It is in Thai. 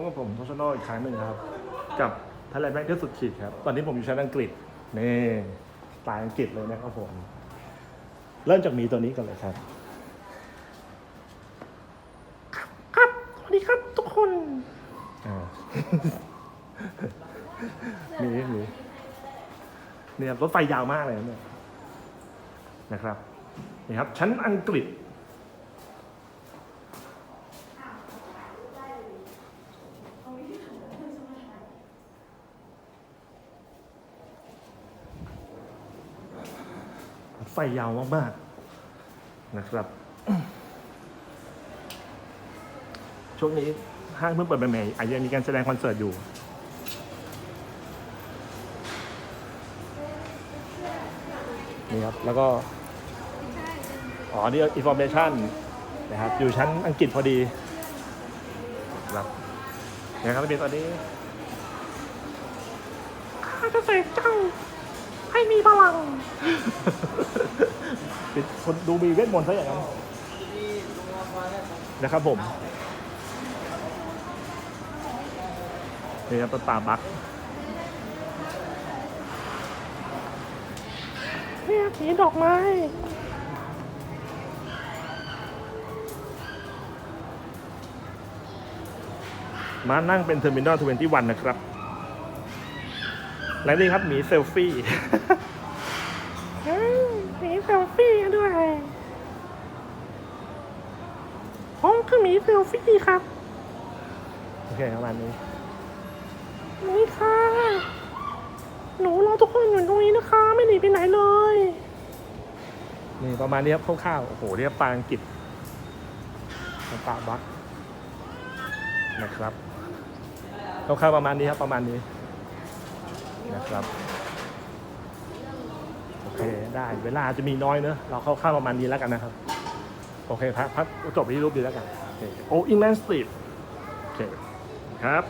บกับผมโทชโนอีกครั้งหนึ่งครับ กับทะเลแบงค์ที่สุดขีดครับ ตอนนี้ผมอยู่ชั้นอังกฤษนี่ตล์อังกฤษเลยนะครับผม เริ่มจากมีตัวนี้ก่อนเลยครับ ครับสวัสดีครับทุกคนอ่าหมีมีเนี่ยรถไฟยาวมากเลยนะเนี่ยนะครับนี่ครับชั้นอังกฤษ ฟยาวมากๆนะครับ ช่วงนี้ห้างเพิ่งเปิดใหม่ๆอาจจะมีการแสดงคอนเสิร์ตอยู่นี่ครับ แล้วก็ อ๋อ นี่ information นะครับ อยู่ชั้นอังกฤษพอดีครับนี่ยครับเป็นตอนนี้ข้าจะเสกเจ้า ให้มีพลัง เป็นคนดูมีเวทมนต์ซะอย่างนั้นนะครับผมนี่ครับเป็นป่าบักเนี่ยสีดอกไม้มานั่งเป็นเทอร์มินอล21นะครับ และนี่ครับหมีเซลฟี่หมีเซลฟี่ด้วยห้องคือหมีเซลฟี่ครับ โอเคประมาณนี้นี่ค่ะ หนูรอทุกคนอยู่ตรงนี้นะคะ ไม่หนีไปไหนเลย นี่ประมาณนี้ครับคร่าวๆ โอ้โห เรียกปลาอังกฤษปลาบักนะครับคร่าวๆประมาณนี้ครับประมาณนี้ นะครับ โอเคได้เวลาจะมีน้อยเนอะเราเข้าๆประมาณนี้แล้วกันนะครับ โอเคพักพักจบที่รูปดีแล้วกันโอออิงแลนด์สตรีทโอเคครับ